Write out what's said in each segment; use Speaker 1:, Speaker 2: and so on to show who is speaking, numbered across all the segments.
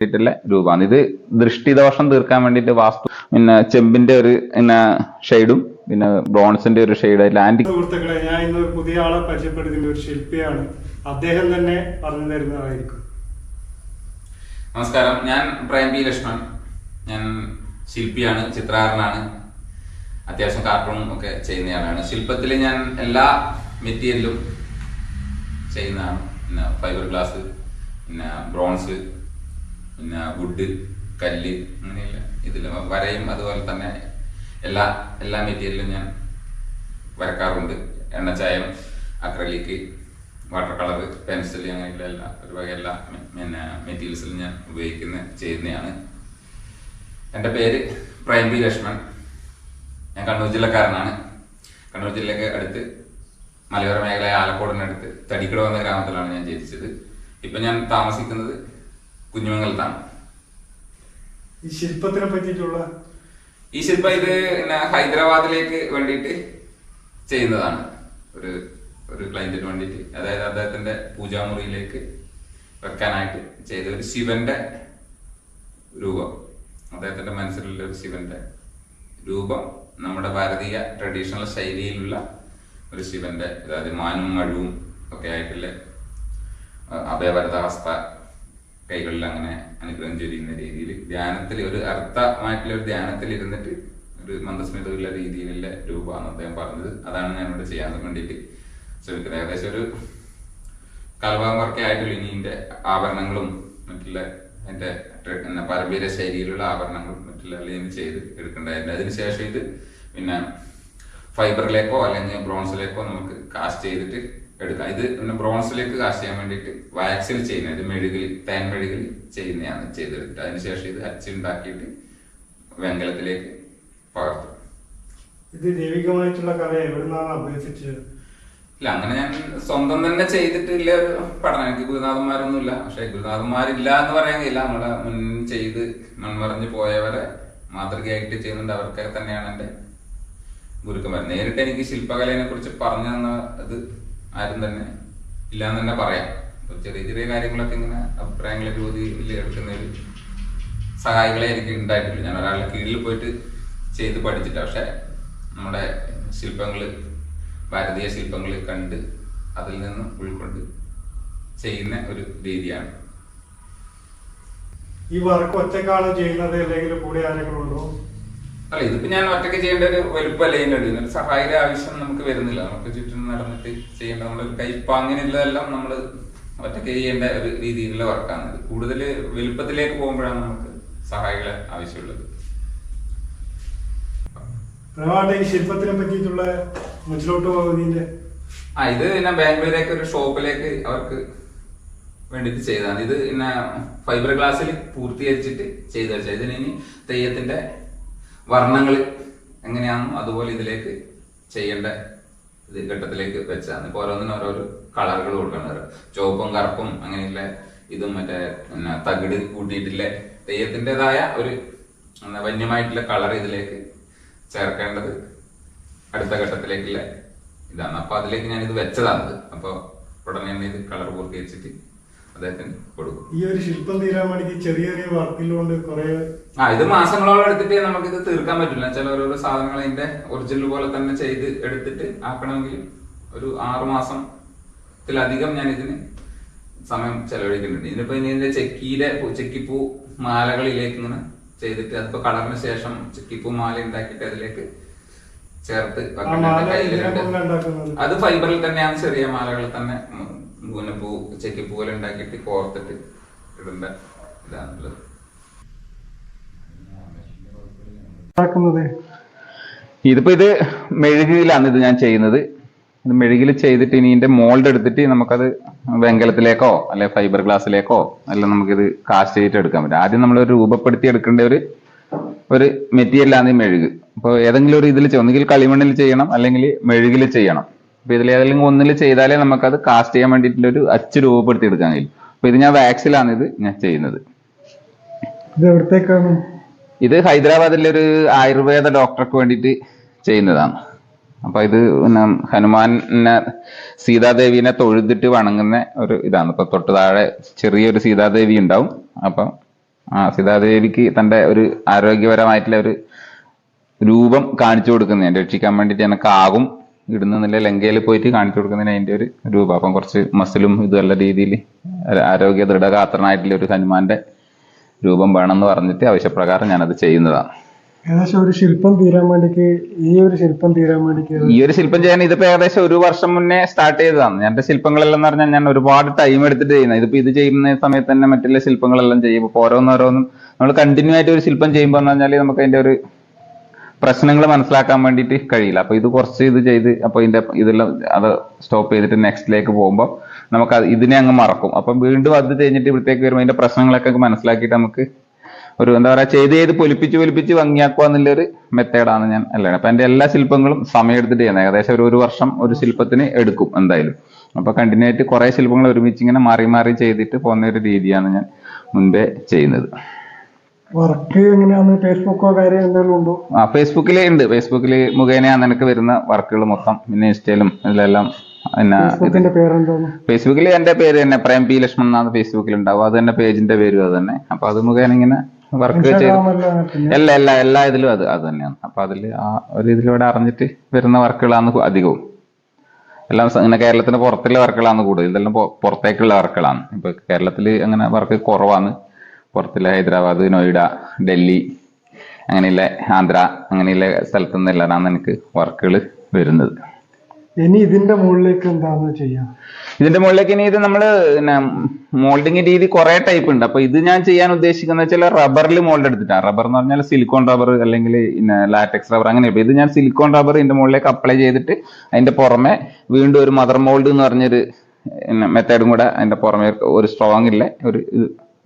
Speaker 1: വേണ്ടിയിട്ടുള്ള രൂപമാണ്. ഇത് ദൃഷ്ടിദോഷം തീർക്കാൻ വേണ്ടിയിട്ട് വാസ്തു പിന്നെ ചെമ്പിന്റെ ഒരു പിന്നെ ഷെയ്ഡും പിന്നെ ബ്രോൺസിന്റെ ഒരു ഷെയ്ഡ് ലാൻഡ്
Speaker 2: സുഹൃത്തുക്കളെ ഞാൻ ഇന്ന് ഒരു പുതിയ ആളെ പരിചയപ്പെടുത്തുന്ന ഒരു ശില്പിയാണ്. അദ്ദേഹം തന്നെ പറഞ്ഞു തരുന്നതായിരിക്കും.
Speaker 3: നമസ്കാരം. ഞാൻ പ്രേം പി ലക്ഷ്മൺ. ഞാൻ ശില്പിയാണ് ചിത്രകാരനാണ്. അത്യാവശ്യം കാർട്ടൂണും ഒക്കെ ചെയ്യുന്നയാളാണ് ശില്പത്തിൽ ഞാൻ എല്ലാ മെറ്റീരിയലും ചെയ്യുന്നതാണ്. പിന്നെ ഫൈബർ ഗ്ലാസ് പിന്നെ ബ്രോൺസ് പിന്നെ വുഡ് കല്ല് അങ്ങനെയുള്ള ഇതിൽ വരയും അതുപോലെ തന്നെ എല്ലാ എല്ലാ മെറ്റീരിയലും ഞാൻ വരക്കാറുണ്ട്. എണ്ണച്ചായം അക്രലിക്ക് വാട്ടർ കളർ പെൻസിൽ അങ്ങനെയുള്ള എല്ലാ ഒരു വക എല്ലാ പിന്നെ മെറ്റീരിയൽസിലും ഞാൻ ഉപയോഗിക്കുന്ന ചെയ്യുന്നതാണ്. എന്റെ പേര് പ്രൈം ബി ലക്ഷ്മൺ. ഞാൻ കണ്ണൂർ ജില്ലക്കാരനാണ്. കണ്ണൂർ ജില്ലക്ക് അടുത്ത് മലയോര മേഖല ആലക്കോടിനടുത്ത് തടിക്കട എന്ന ഗ്രാമത്തിലാണ് ഞാൻ ജനിച്ചത്. ഇപ്പം ഞാൻ താമസിക്കുന്നത് കുഞ്ഞുമംഗലത്താണ്.
Speaker 2: ഈ ശില്പത്തിനെ പറ്റിയിട്ടുള്ള
Speaker 3: ഈ ശില്പം ഇത് പിന്നെ ഹൈദരാബാദിലേക്ക് വേണ്ടിയിട്ട് ചെയ്യുന്നതാണ്. ഒരു ഒരു ക്ലൈന്റിന് വേണ്ടിയിട്ട്. അതായത് അദ്ദേഹത്തിന്റെ പൂജാമുറിയിലേക്ക് വെക്കാനായിട്ട് ചെയ്ത ഒരു ശിവന്റെ രൂപം. അദ്ദേഹത്തിന്റെ മനസ്സിലുള്ള ഒരു ശിവന്റെ രൂപം നമ്മുടെ ഭാരതീയ ട്രഡീഷണൽ ശൈലിയിലുള്ള ഒരു ശിവന്റെ അതായത് മാനും മഴുവും ഒക്കെ ആയിട്ടുള്ള അഭയവരതാവസ്ഥ കൈകളിൽ അങ്ങനെ അനുഗ്രഹം ചൊരിയുന്ന രീതിയിൽ ധ്യാനത്തിൽ ഒരു അർത്ഥമായിട്ടുള്ള ഒരു ധ്യാനത്തിൽ ഇരുന്നിട്ട് ഒരു മന്ദസ്മിതമുള്ള രീതിയിലുള്ള രൂപമാണ് അദ്ദേഹം പറഞ്ഞത്. അതാണ് ഞാൻ ഇവിടെ ചെയ്യാൻ വേണ്ടിയിട്ട് ശ്രമിക്കുന്നത്. ഏകദേശം ഒരു കലഭാഗം വർക്കേ ആയിട്ടുള്ള ഇനി ഇതിന്റെ ആഭരണങ്ങളും മറ്റുള്ള എന്റെ എന്നാ പാരമ്പര്യ ശൈലിയിലുള്ള ആഭരണങ്ങളും മറ്റുള്ള എല്ലാം ചെയ്ത് എടുക്കേണ്ടതായിരുന്നു അതിനുശേഷം ഇത് പിന്നെ ഫൈബറിലേക്കോ അല്ലെങ്കിൽ ബ്രോൺസിലേക്കോ നമുക്ക് കാസ്റ്റ് ചെയ്തിട്ട് എടുക്കാം. ഇത് പിന്നെ ബ്രോൺസിലേക്ക് കാശ് ചെയ്യാൻ വേണ്ടിയിട്ട് വാക്സിൽ ചെയ്യുന്ന ഇത് മെഴുകിൽ തേൻ മെഴുകിൽ ചെയ്യുന്നതാണ് ചെയ്തെടുത്തിട്ട് അതിനുശേഷം ഇത് അച്ചുണ്ടാക്കിയിട്ട് വെങ്കലത്തിലേക്ക് പകർത്തും.
Speaker 2: ഇത് ദൈവികമായിട്ടുള്ള കല എവിടുന്നാണ് അഭ്യസിച്ചത്?
Speaker 3: ഇല്ല അങ്ങനെ ഞാൻ സ്വന്തം തന്നെ ചെയ്തിട്ടില്ല ഒരു പഠനം. എനിക്ക് ഗുരുനാഥന്മാരൊന്നുമില്ല. പക്ഷെ ഗുരുനാഥന്മാരില്ല എന്ന് പറയാൻ കഴിയില്ല നമ്മളെ മുൻ ചെയ്ത് മൺമറിഞ്ഞ് പോയവരെ മാതൃകയായിട്ട് ചെയ്യുന്നുണ്ട്. അവർക്ക് തന്നെയാണ് എന്റെ ഗുരുക്കന്മാർ. നേരിട്ട് എനിക്ക് ശില്പകലയെ കുറിച്ച് പറഞ്ഞു തന്ന അത് ആരും തന്നെ ഇല്ല എന്ന് തന്നെ പറയാം. ചെറിയ ചെറിയ കാര്യങ്ങളൊക്കെ ഇങ്ങനെ അഭിപ്രായങ്ങളെ രൂപത്തിൽ എടുക്കുന്ന ഒരു സഹായികളെ എനിക്ക് ഉണ്ടായിട്ടില്ല. ഞാൻ ഒരാളുടെ കീഴിൽ പോയിട്ട് ചെയ്ത് പഠിച്ചിട്ട് പക്ഷെ നമ്മുടെ ശില്പങ്ങൾ ഭാരതീയ ശില്പങ്ങൾ കണ്ട് അതിൽ നിന്ന് ഉൾക്കൊണ്ട് ചെയ്യുന്ന ഒരു രീതിയാണ്.
Speaker 2: ഈ വർക്ക് ഒറ്റക്കാണ് ചെയ്യുന്നത്? അല്ലെങ്കിൽ കൂടെ ആരെങ്കിലും ഉണ്ടോ?
Speaker 3: അല്ല ഇതിപ്പോ ഞാൻ ഒറ്റയ്ക്ക് ചെയ്യേണ്ട ഒരു വലുപ്പമല്ല ഇതിനുണ്ട് ഇതിനൊരു സഹായിയുടെ ആവശ്യം നമുക്ക് വരുന്നില്ല. നമുക്ക് ചുറ്റും നടന്നിട്ട് ചെയ്യേണ്ട നമ്മൾ കയ്പ അങ്ങനെയുള്ളതെല്ലാം നമ്മൾ ഒറ്റയ്ക്ക് ചെയ്യേണ്ട ഒരു രീതിയിലുള്ള വർക്കാണ്. ഇത് കൂടുതൽ വലുപ്പത്തിലേക്ക് പോകുമ്പോഴാണ് നമുക്ക് സഹായികളെ ആവശ്യമുള്ളത്.
Speaker 2: ഈ ശില്പത്തിനെ പറ്റിയിട്ടുള്ള മുച്ചിലോട്ട് പോകുന്നതിന്റെ
Speaker 3: ആ ഇത് പിന്നെ ബാംഗ്ലൂരേക്ക് ഒരു ഷോപ്പിലേക്ക് അവർക്ക് വേണ്ടിയിട്ട് ചെയ്തതാണ്. ഇത് പിന്നെ ഫൈബർ ഗ്ലാസ്സിൽ പൂർത്തീകരിച്ചിട്ട് ചെയ്തു വെച്ചാൽ ഇതിന് ഇനി തെയ്യത്തിന്റെ വർണങ്ങൾ എങ്ങനെയാണോ അതുപോലെ ഇതിലേക്ക് ചെയ്യേണ്ട ഇത് ഘട്ടത്തിലേക്ക് വെച്ചാണ്. ഇപ്പൊ ഓരോന്നിനും ഓരോരോ കളറുകൾ കൊടുക്കണം. ചുവപ്പും കറുപ്പും അങ്ങനെയുള്ള ഇതും മറ്റേ പിന്നെ തകിട് കൂട്ടിയിട്ടില്ല? തെയ്യത്തിന്റെതായ ഒരു വന്യമായിട്ടുള്ള കളർ ഇതിലേക്ക് ചേർക്കേണ്ടത് അടുത്ത ഘട്ടത്തിലേക്കുള്ള ഇതാണ്. അപ്പൊ അതിലേക്ക് ഞാൻ ഇത് വെച്ചതാണ്. അപ്പോൾ അപ്പൊ ഉടനെ തന്നെ ഇത് കളർ പൂർത്തീകരിച്ചിട്ട് അദ്ദേഹത്തിന് കൊടുക്കും.
Speaker 2: ഈ ഒരു ശില്പം തീരാൻ വേണ്ടി ചെറിയ ചെറിയ വർക്കിലുകൊണ്ട് കുറെ
Speaker 3: ആ ഇത് മാസങ്ങളോളം എടുത്തിട്ട് നമുക്ക് ഇത് തീർക്കാൻ പറ്റില്ല. ചില ഓരോരോ സാധനങ്ങൾ അതിന്റെ ഒറിജിനൽ പോലെ തന്നെ ചെയ്ത് എടുത്തിട്ട് ആക്കണമെങ്കിൽ ഒരു ആറു മാസത്തിലധികം ഞാൻ ഇതിന് സമയം ചെലവഴിക്കുന്നുണ്ട്. ഇതിനിപ്പോ ഇനി ഇതിന്റെ ചെക്കിയിലെ ചെക്കിപ്പൂ മാലകളിലേക്ക് ഇങ്ങനെ ചെയ്തിട്ട് അതിപ്പോ കളറിന് ശേഷം ചെക്കിപ്പൂ മാല ഉണ്ടാക്കിയിട്ട് അതിലേക്ക് ചേർത്ത്. അത് ഫൈബറിൽ തന്നെയാണ് ചെറിയ മാലകൾ തന്നെ പിന്നെ പൂ ചെക്കിപ്പൂ പോലെ ഉണ്ടാക്കിയിട്ട് കോർത്തിട്ട് ഇടേണ്ട ഇതാണുള്ളത്.
Speaker 1: ഇതിപ്പോ ഇത് മെഴുകിലാണ് ഇത് ഞാൻ ചെയ്യുന്നത്. ഇത് മെഴുകിൽ ചെയ്തിട്ട് ഇനി ഇതിന്റെ മോൾഡ് എടുത്തിട്ട് നമുക്കത് വെങ്കലത്തിലേക്കോ അല്ലെ ഫൈബർ ഗ്ലാസ്സിലേക്കോ അല്ല നമുക്കിത് കാസ്റ്റ് ചെയ്തിട്ട് എടുക്കാൻ പറ്റും. ആദ്യം നമ്മൾ ഒരു രൂപപ്പെടുത്തി എടുക്കേണ്ട ഒരു ഒരു മെറ്റീരിയലാണ് ഈ മെഴുക്. അപ്പോൾ ഏതെങ്കിലും ഒരു ഇതിൽ ഒന്നുകിൽ കളിമണ്ണിൽ ചെയ്യണം അല്ലെങ്കിൽ മെഴുകിൽ ചെയ്യണം. അപ്പൊ ഇതിൽ ഏതെങ്കിലും ഒന്നിൽ ചെയ്താലേ നമുക്കത് കാസ്റ്റ് ചെയ്യാൻ വേണ്ടിയിട്ടുള്ള ഒരു അച്ച് രൂപപ്പെടുത്തി എടുക്കാൻ കഴിയും. അപ്പൊ ഇത് ഞാൻ വാക്സിലാണ് ഇത് ഞാൻ ചെയ്യുന്നത്.
Speaker 2: ഇത് എവിടത്തേക്കാണ്?
Speaker 1: ഇത് ഹൈദരാബാദിലെ ഒരു ആയുർവേദ ഡോക്ടർക്ക് വേണ്ടിയിട്ട് ചെയ്യുന്നതാണ്. അപ്പൊ ഇത് പിന്നെ ഹനുമാനെ സീതാദേവിനെ തൊഴുതിട്ട് വണങ്ങുന്ന ഒരു ഇതാണ്. ഇപ്പൊ തൊട്ട് താഴെ ചെറിയൊരു സീതാദേവി ഉണ്ടാവും. അപ്പൊ
Speaker 3: ആ സീതാദേവിക്ക് തന്റെ ഒരു ആരോഗ്യപരമായിട്ടുള്ള ഒരു രൂപം കാണിച്ചു കൊടുക്കുന്നത് രക്ഷിക്കാൻ വേണ്ടിയിട്ട് എനക്കാകും. ഇടുന്നില്ല ലങ്കയിൽ പോയിട്ട് കാണിച്ചു കൊടുക്കുന്നതിന് അതിന്റെ ഒരു രൂപ. അപ്പം കുറച്ച് മസിലും ഇതുമല്ല രീതിയിൽ ആരോഗ്യ ദൃഢഗാത്രനായിട്ടുള്ള ഒരു ഹനുമാന്റെ രൂപം വേണമെന്ന് പറഞ്ഞിട്ട് ആവശ്യപ്രകാരം ഞാനത് ചെയ്യുന്നതാണ്.
Speaker 2: ഏകദേശം ഒരു ശില്പം തീരാൻ വേണ്ടിക്ക് ഈ ഒരു ശില്പം തീരാൻ വേണ്ടിക്ക്
Speaker 3: ഈ ഒരു ശില്പം ചെയ്യാൻ ഇതിപ്പോ ഏകദേശം ഒരു വർഷം മുന്നേ സ്റ്റാർട്ട് ചെയ്തതാണ്. എന്റെ ശില്പങ്ങളെല്ലാം എന്ന് പറഞ്ഞാൽ ഞാൻ ഒരുപാട് ടൈം എടുത്തിട്ട് ചെയ്യുന്നത്. ഇതിപ്പോ ഇത് ചെയ്യുന്ന സമയത്ത് തന്നെ മറ്റുള്ള ശില്പങ്ങളെല്ലാം ചെയ്യും ഇപ്പൊ ഓരോന്നോരോന്നും നമ്മൾ കണ്ടിന്യൂ ആയിട്ട് ഒരു ശില്പം ചെയ്യുമ്പോൾ എന്ന് പറഞ്ഞാൽ നമുക്ക് അതിന്റെ ഒരു പ്രശ്നങ്ങൾ മനസ്സിലാക്കാൻ വേണ്ടിയിട്ട് കഴിയില്ല. അപ്പൊ ഇത് കുറച്ച് ഇത് ചെയ്ത് അപ്പൊ ഇതിന്റെ ഇതെല്ലാം അത് സ്റ്റോപ്പ് ചെയ്തിട്ട് നെക്സ്റ്റിലേക്ക് പോകുമ്പോൾ നമുക്ക് ഇതിനെ അങ്ങ് മറക്കും. അപ്പം വീണ്ടും അത് കഴിഞ്ഞിട്ട് ഇവിടത്തേക്ക് വരുമ്പോൾ അതിന്റെ പ്രശ്നങ്ങളൊക്കെ മനസ്സിലാക്കിയിട്ട് നമുക്ക് ഒരു എന്താ പറയാ ചെയ്ത് ചെയ്ത് പൊലിപ്പിച്ച് പൊലിപ്പിച്ച് ഭംഗിയാക്കുക എന്നുള്ളൊരു മെത്തേഡാണ് ഞാൻ അല്ലേ? അപ്പൊ എന്റെ എല്ലാ ശില്പങ്ങളും സമയം എടുത്തിട്ട് ചെയ്യുന്നത്. ഏകദേശം ഒരു ഒരു വർഷം ഒരു ശില്പത്തിന് എടുക്കും എന്തായാലും. അപ്പൊ കണ്ടിന്യൂ ആയിട്ട് കുറെ ശില്പങ്ങൾ ഒരുമിച്ച് ഇങ്ങനെ മാറി മാറി ചെയ്തിട്ട് പോകുന്ന ഒരു രീതിയാണ് ഞാൻ മുൻപേ ചെയ്യുന്നത്.
Speaker 2: വർക്ക് എങ്ങനെയാണ് ഫേസ്ബുക്കോ കാര്യം എന്തെങ്കിലും ഉണ്ടോ?
Speaker 3: ആ ഫേസ്ബുക്കിൽ ഉണ്ട് ഫേസ്ബുക്കിൽ മുഖേനയാണ് എനിക്ക് വരുന്ന വർക്കുകൾ മൊത്തം. പിന്നെ ഇൻസ്റ്റയിലും ഇതിലെല്ലാം പിന്നെ ഫേസ്ബുക്കിൽ എന്റെ പേര് തന്നെ. പ്രേം പി ലക്ഷ്മൺ എന്നാണ് ഫേസ്ബുക്കിൽ ഉണ്ടാവും അത് തന്നെ പേജിന്റെ പേരും അത് തന്നെ. അപ്പൊ അത് മുഖേന ഇങ്ങനെ വർക്ക് ചെയ്ത്
Speaker 2: അല്ല അല്ല തന്നെ
Speaker 3: എല്ലാ എല്ലാ എല്ലാ ഇതിലും അത് അത് തന്നെയാണ്. അപ്പൊ അതിൽ ആ ഒരു ഇതിലൂടെ അറിഞ്ഞിട്ട് വരുന്ന വർക്കുകളാണ് അധികവും. എല്ലാം ഇങ്ങനെ കേരളത്തിന് പുറത്തുള്ള വർക്കുകളാണ് കൂടുതൽ ഇതെല്ലാം പുറത്തേക്കുള്ള വർക്കുകളാണ് ഇപ്പൊ കേരളത്തിൽ അങ്ങനെ വർക്ക് കുറവാണ് പുറത്തുള്ള ഹൈദരാബാദ് നോയിഡ ഡൽഹി അങ്ങനെയുള്ള ആന്ധ്ര അങ്ങനെയുള്ള സ്ഥലത്തു നിന്നെല്ലാം എനിക്ക് വർക്കുകൾ വരുന്നത്.
Speaker 2: ഇനി ഇതിന്റെ മുകളിലേക്ക് എന്താണ് ചെയ്യാ?
Speaker 3: ഇതിന്റെ മുകളിലേക്ക് ഇനി ഇത് നമ്മൾ പിന്നെ മോൾഡിങ് രീതി കുറെ ടൈപ്പ് ഉണ്ട്. അപ്പൊ ഇത് ഞാൻ ചെയ്യാൻ ഉദ്ദേശിക്കുന്നത് വെച്ചാൽ റബ്ബറിൽ മോൾഡ് എടുത്തിട്ടാണ് റബ്ബർ എന്ന് പറഞ്ഞാൽ സിലിക്കോൺ റബ്ബർ അല്ലെങ്കിൽ ലാറ്റക്സ് റബ്ബർ അങ്ങനെ ഇത് ഞാൻ സിലിക്കോൺ റബ്ബർ ഇതിന്റെ മുകളിലേക്ക് അപ്ലൈ ചെയ്തിട്ട് അതിന്റെ പുറമെ വീണ്ടും ഒരു മദർ മോൾഡ് എന്ന് പറഞ്ഞൊരു മെത്തേഡും കൂടെ അതിന്റെ പുറമെ ഒരു സ്ട്രോങ് ഇല്ല ഒരു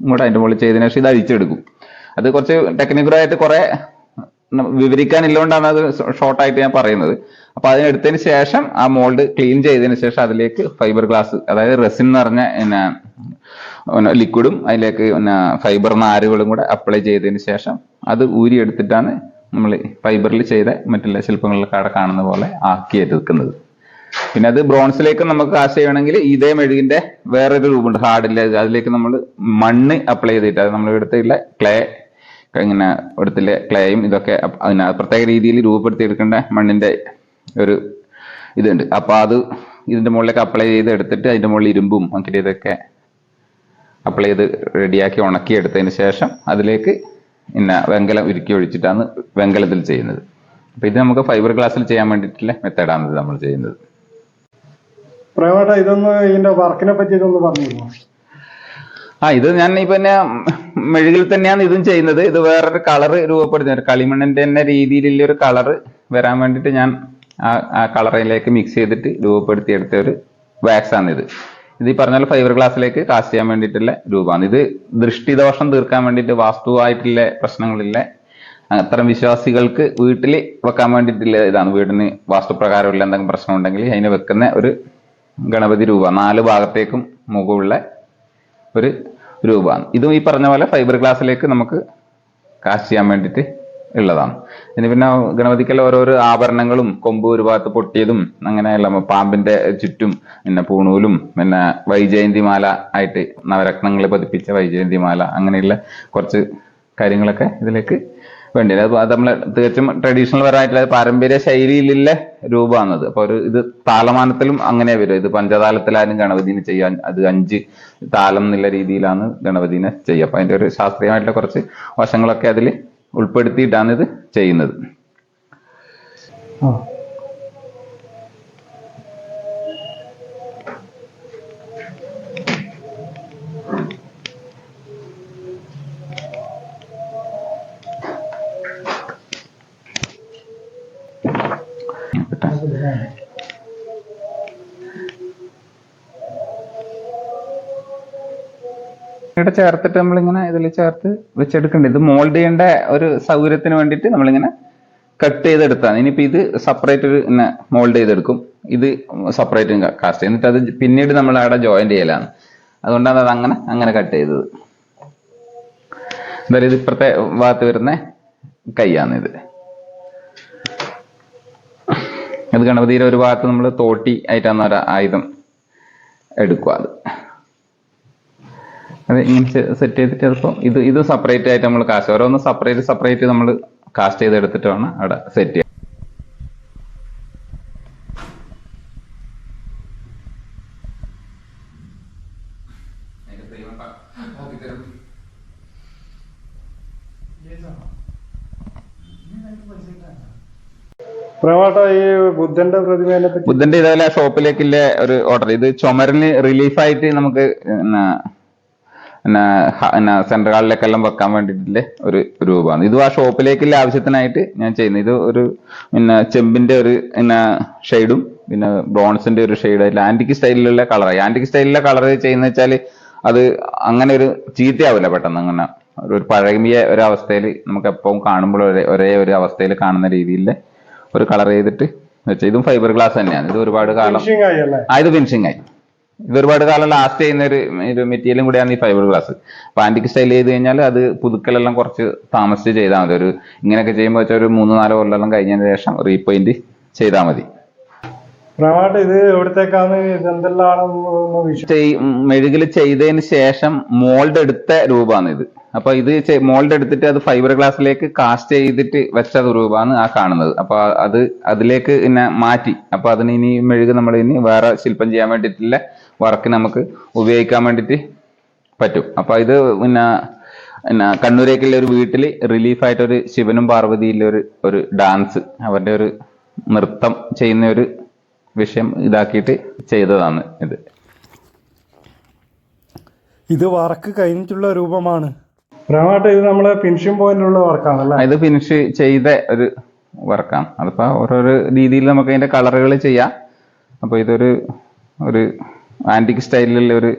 Speaker 3: ഇത് കൂടെ അതിന്റെ മുകളിൽ ചെയ്തതിനു ശേഷം ഇത് അഴിച്ചെടുക്കും. അത് കുറച്ച് ടെക്നിക്കലായിട്ട് കുറെ വിവരിക്കാനില്ലോണ്ടാണ് അത് ഷോർട്ടായിട്ട് ഞാൻ പറയുന്നത്. അപ്പൊ അതിനെടുത്തതിന് ശേഷം ആ മോൾഡ് ക്ലീൻ ചെയ്തതിന് ശേഷം അതിലേക്ക് ഫൈബർ ഗ്ലാസ് അതായത് റെസിൻ എന്ന് പറഞ്ഞ പിന്നെ ലിക്വിഡും അതിലേക്ക് പിന്നെ ഫൈബർ നാരുകളും കൂടെ അപ്ലൈ ചെയ്തതിന് ശേഷം അത് ഊരിയെടുത്തിട്ടാണ് നമ്മൾ ഫൈബറിൽ ചെയ്ത മറ്റുള്ള ശില്പങ്ങളിലൊക്കെ അവിടെ കാണുന്ന പോലെ ആക്കി എടുക്കുന്നത് പിന്നെ അത് ബ്രോൺസിലേക്ക് നമുക്ക് കാശ് ചെയ്യണമെങ്കിൽ ഇതേ മെഴുകിന്റെ വേറൊരു രൂപമുണ്ട് ഹാർഡില്ല അതിലേക്ക് നമ്മൾ മണ്ണ് അപ്ലൈ ചെയ്തിട്ട് അത് നമ്മൾ ഇവിടുത്തെ ക്ലേ ഇങ്ങനെ ഇവിടുത്തെ ക്ലേയും ഇതൊക്കെ അതിന് പ്രത്യേക രീതിയിൽ രൂപപ്പെടുത്തി എടുക്കേണ്ട മണ്ണിന്റെ ഒരു ഇതുണ്ട്. അപ്പൊ അത് ഇതിന്റെ മുകളിലേക്ക് അപ്ലൈ ചെയ്ത് എടുത്തിട്ട് അതിന്റെ മുകളിൽ ഇരുമ്പും അങ്ങനെ ഇതൊക്കെ അപ്ലൈ ചെയ്ത് റെഡിയാക്കി ഉണക്കി എടുത്തതിന് ശേഷം അതിലേക്ക് പിന്നെ വെങ്കലം ഉരുക്കി ഒഴിച്ചിട്ടാണ് വെങ്കലത്തിൽ ചെയ്യുന്നത്. അപ്പൊ ഇത് നമുക്ക് ഫൈബർ ഗ്ലാസ്സിൽ ചെയ്യാൻ വേണ്ടിയിട്ടുള്ള മെത്തേഡാണ് ഇത് നമ്മൾ ചെയ്യുന്നത്.
Speaker 2: പ്രേമേട്ട ഇതൊന്ന് ഇതിന്റെ വർക്കിനെ പറ്റി ഇതൊന്ന് പറഞ്ഞിരുന്നു?
Speaker 3: ആ ഇത് ഞാൻ ഇപ്പൊ തന്നെ മെഴുകിൽ തന്നെയാണ് ഇതും ചെയ്യുന്നത്. ഇത് വേറൊരു കളറ് രൂപപ്പെടുത്തുന്നത്. കളിമണ്ണിന്റെ തന്നെ രീതിയിലുള്ള ഒരു കളറ് വരാൻ വേണ്ടിയിട്ട് ഞാൻ ആ ആ കളറിലേക്ക് മിക്സ് ചെയ്തിട്ട് രൂപപ്പെടുത്തിയെടുത്ത ഒരു വാക്സ് ആണ് ഇത്. ഇത് ഈ പറഞ്ഞ ഫൈബർ ഗ്ലാസ്സിലേക്ക് കാസ്റ്റ് ചെയ്യാൻ വേണ്ടിയിട്ടുള്ള രൂപമാണ്. ഇത് ദൃഷ്ടിദോഷം തീർക്കാൻ വേണ്ടിയിട്ട് വാസ്തുവായിട്ടുള്ള പ്രശ്നങ്ങളില്ല. അത്തരം വിശ്വാസികൾക്ക് വീട്ടിൽ വെക്കാൻ വേണ്ടിയിട്ടുള്ള ഇതാണ്. വീടിന് വാസ്തുപ്രകാരമുള്ള എന്തെങ്കിലും പ്രശ്നം ഉണ്ടെങ്കിൽ അതിന് വെക്കുന്ന ഒരു ഗണപതി രൂപ. നാല് ഭാഗത്തേക്കും മുഖമുള്ള ഒരു രൂപമാണ്. ഇതും ഈ പറഞ്ഞ പോലെ ഫൈബർ ഗ്ലാസ്സിലേക്ക് നമുക്ക് കാസ്റ്റ് ചെയ്യാൻ വേണ്ടിയിട്ട് ഉള്ളതാണ്. ഇനി പിന്നെ ഗണപതിക്കെല്ലാം ഓരോരോ ആഭരണങ്ങളും കൊമ്പ് ഒരു ഭാഗത്ത് പൊട്ടിയതും അങ്ങനെയല്ല പാമ്പിന്റെ ചുറ്റും പിന്നെ പൂണൂലും പിന്നെ വൈജയന്തി മാല ആയിട്ട് നവരത്നങ്ങൾ പതിപ്പിച്ച വൈജയന്തി മാല അങ്ങനെയുള്ള കുറച്ച് കാര്യങ്ങളൊക്കെ ഇതിലേക്ക് വേണ്ടി അത് നമ്മൾ തികച്ചും ട്രഡീഷണൽ പരമായിട്ടുള്ള പാരമ്പര്യ ശൈലിയിലുള്ള രൂപമാണത്. അപ്പൊ ഒരു ഇത് താളമാനത്തിലും അങ്ങനെ വരും ഇത് പഞ്ചതാളത്തിലായാലും ഗണപതിനെ ചെയ്യാൻ അത് അഞ്ച് താളം എന്നുള്ള രീതിയിലാണ് ഗണപതിനെ ചെയ്യുക. അപ്പൊ അതിന്റെ ഒരു ശാസ്ത്രീയമായിട്ടുള്ള കുറച്ച് വശങ്ങളൊക്കെ അതിൽ ഉൾപ്പെടുത്തിയിട്ടാണ് ഇത് ചെയ്യുന്നത്. ഇവിടെ ചേർത്തിട്ട് നമ്മളിങ്ങനെ ഇതിൽ ചേർത്ത് വെച്ചെടുക്കണ്ട. ഇത് മോൾഡ് ചെയ്യേണ്ട ഒരു സൗകര്യത്തിന് വേണ്ടിയിട്ട് നമ്മളിങ്ങനെ കട്ട് ചെയ്തെടുത്താണ്. ഇനിയിപ്പോൾ ഇത് സെപ്പറേറ്റ് ഒരു മോൾഡ് ചെയ്തെടുക്കും. ഇത് സെപ്പറേറ്റ് കാസ്റ്റ് എന്നിട്ട് അത് പിന്നീട് നമ്മൾ അവിടെ ജോയിന്റ് ചെയ്യലാണ്. അതുകൊണ്ടാണ് അത് അങ്ങനെ അങ്ങനെ കട്ട് ചെയ്തത്. എന്തായാലും ഇത് ഇപ്പുറത്തെ ഭാഗത്ത് വരുന്ന കൈയാണ് ഇത്. ഇത് ഗണപതിയുടെ ഒരു ഭാഗത്ത് നമ്മൾ തോട്ടി ആയിട്ടാണ് ഒരു ആയുധം എടുക്കുക അത്. അത് ഇങ്ങനെ സെറ്റ് ചെയ്തിട്ട് അതിപ്പോ ഇത് ഇത് സെപ്പറേറ്റ് ആയിട്ട് നമ്മൾ കാസ്റ്റ് ഓരോന്ന് സെപ്പറേറ്റ് സെപ്പറേറ്റ് നമ്മൾ കാസ്റ്റ് ചെയ്ത് വേണം അവിടെ സെറ്റ് ചെയ്യാൻ
Speaker 2: ബുദ്ധന്റെ ഇതായാലും ആ
Speaker 3: ബുദ്ധന്റെ ഇതേപോലെ ഷോപ്പിലേക്കുള്ള ഒരു ഓർഡർ ഇത് ചുമരിന് റിലീഫായിട്ട് നമുക്ക് പിന്നെ സെൻട്രൽ ഹാളിലൊക്കെ എല്ലാം വെക്കാൻ വേണ്ടിയിട്ടുള്ള ഒരു രൂപമാണ് ഇത് ആ ഷോപ്പിലേക്കുള്ള ആവശ്യത്തിനായിട്ട് ഞാൻ ചെയ്യുന്നത്. ഇത് ഒരു പിന്നെ ചെമ്പിന്റെ ഒരു പിന്നെ ഷെയ്ഡും പിന്നെ ബ്രോൺസിന്റെ ഒരു ഷെയ്ഡ്. ആന്റിക് സ്റ്റൈലിലുള്ള കളറായി ആന്റിക് സ്റ്റൈലിലെ കളർ ചെയ്യുന്ന വെച്ചാൽ അത് അങ്ങനെ ഒരു ചീത്തയാവില്ല പെട്ടെന്ന് അങ്ങനെ. ഒരു പഴകിയ ഒരു അവസ്ഥയിൽ നമുക്ക് എപ്പോഴും കാണുമ്പോൾ ഒരേ ഒരേ ഒരു അവസ്ഥയിൽ കാണുന്ന രീതിയിൽ ഒരു കളർ ചെയ്തിട്ട് ഇതും ഫൈബർ ഗ്ലാസ് തന്നെയാണ്. ഇത് ഒരുപാട് കാലം ആ ഇത് ഫിനിഷിംഗ് ആയി. ഇത് ഒരുപാട് കാലം ലാസ്റ്റ് ചെയ്യുന്ന ഒരു ഒരു മെറ്റീരിയലും കൂടിയാണ് ഈ ഫൈബർ ഗ്ലാസ് അപ്പൊ ആന്റിക് സ്റ്റൈൽ ചെയ്ത് കഴിഞ്ഞാൽ അത് പുതുക്കലെല്ലാം കുറച്ച് താമസിച്ച് ചെയ്താൽ മതി. ഒരു ഇങ്ങനെയൊക്കെ ചെയ്യുമ്പോൾ വെച്ചാൽ ഒരു മൂന്ന് നാല് കൊല്ലം കഴിഞ്ഞതിന് ശേഷം റീപെയിന്റ് ചെയ്താൽ മതി.
Speaker 2: പ്രേമാട്ട ഇത് എവിടത്തേക്കാണ്?
Speaker 3: മെഴുകിൽ ചെയ്തതിന് ശേഷം മോൾഡ് എടുത്ത രൂപമാണ് ഇത്. അപ്പൊ ഇത് മോൾഡ് എടുത്തിട്ട് അത് ഫൈബർ ഗ്ലാസ്സിലേക്ക് കാസ്റ്റ് ചെയ്തിട്ട് വെച്ച രൂപമാണ് ആ കാണുന്നത്. അപ്പൊ അത് അതിലേക്ക് പിന്നെ മാറ്റി. അപ്പൊ അതിന് ഇനി മെഴുക് നമ്മൾ ഇനി വേറെ ശില്പം ചെയ്യാൻ വേണ്ടിയിട്ടുള്ള വർക്ക് നമുക്ക് ഉപയോഗിക്കാൻ വേണ്ടിയിട്ട് പറ്റും. അപ്പോൾ ഇത് പിന്നെ പിന്നെ കണ്ണൂരേക്കുള്ള ഒരു വീട്ടിൽ റിലീഫായിട്ട് ഒരു ശിവനും പാർവതിയിലെ ഒരു ഒരു ഡാൻസ് അവരുടെ ഒരു നൃത്തം ചെയ്യുന്ന ഒരു വിഷയം ഇതാക്കിയിട്ട് ചെയ്തതാണ് ഇത്.
Speaker 2: ഇത് വർക്ക് കഴിഞ്ഞിട്ടുള്ള രൂപമാണ്. പ്രേമാട്ട ഇത് നമ്മളെ ഫിനിഷിംഗ് പോയിന്റിലുള്ള വർക്കാണല്ലേ
Speaker 3: ഇത് ഫിനിഷ് ചെയ്ത ഒരു വർക്കാണ് അതിപ്പോ ഓരോരോ രീതിയിൽ നമുക്ക് അതിന്റെ കളറുകൾ ചെയ്യാം. അപ്പൊ ഇതൊരു ഒരു ആന്റിക് സ്റ്റൈലിലുള്ള ഒരു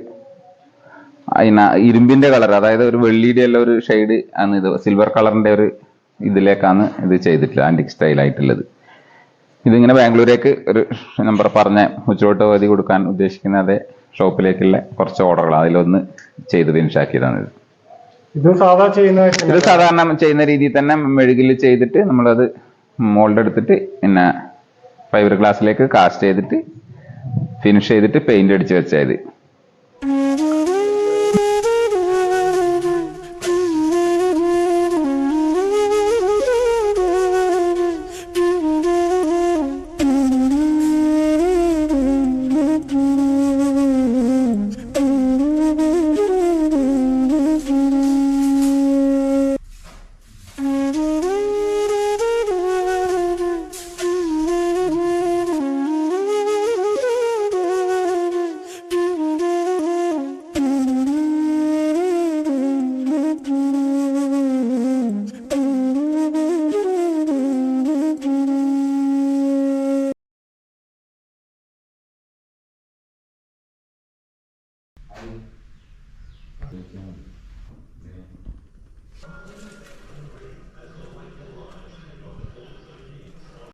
Speaker 3: ഇരുമ്പിന്റെ കളർ അതായത് ഒരു വെള്ളിയുടെ എല്ലാം ഒരു ഷെയ്ഡ് ആണ് ഇത്. സിൽവർ കളറിന്റെ ഒരു ഇതിലേക്കാണ് ഇത് ചെയ്തിട്ടുള്ളത് ആന്റിക് സ്റ്റൈൽ ആയിട്ടുള്ളത്. ഇതിങ്ങനെ ബാംഗ്ലൂരേക്ക് ഒരു നമ്പർ പറഞ്ഞ ഉച്ചോട്ട് അവധി കൊടുക്കാൻ ഉദ്ദേശിക്കുന്ന അതേ ഷോപ്പിലേക്കുള്ള കുറച്ച് ഓർഡറുകൾ അതിലൊന്ന് ചെയ്ത് ഫിനിഷ് ആക്കിയതാണ് ഇത്.
Speaker 2: ഇത് സാധാ ചെയ്യുന്ന
Speaker 3: ഇത് സാധാരണ ചെയ്യുന്ന രീതിയിൽ തന്നെ മെഴുകിൽ ചെയ്തിട്ട് നമ്മളത് മോൾഡ് എടുത്തിട്ട് പിന്നെ ഫൈബർ ഗ്ലാസ്സിലേക്ക് കാസ്റ്റ് ചെയ്തിട്ട് ഫിനിഷ് ചെയ്തിട്ട് പെയിന്റ് അടിച്ച് വെച്ചാൽ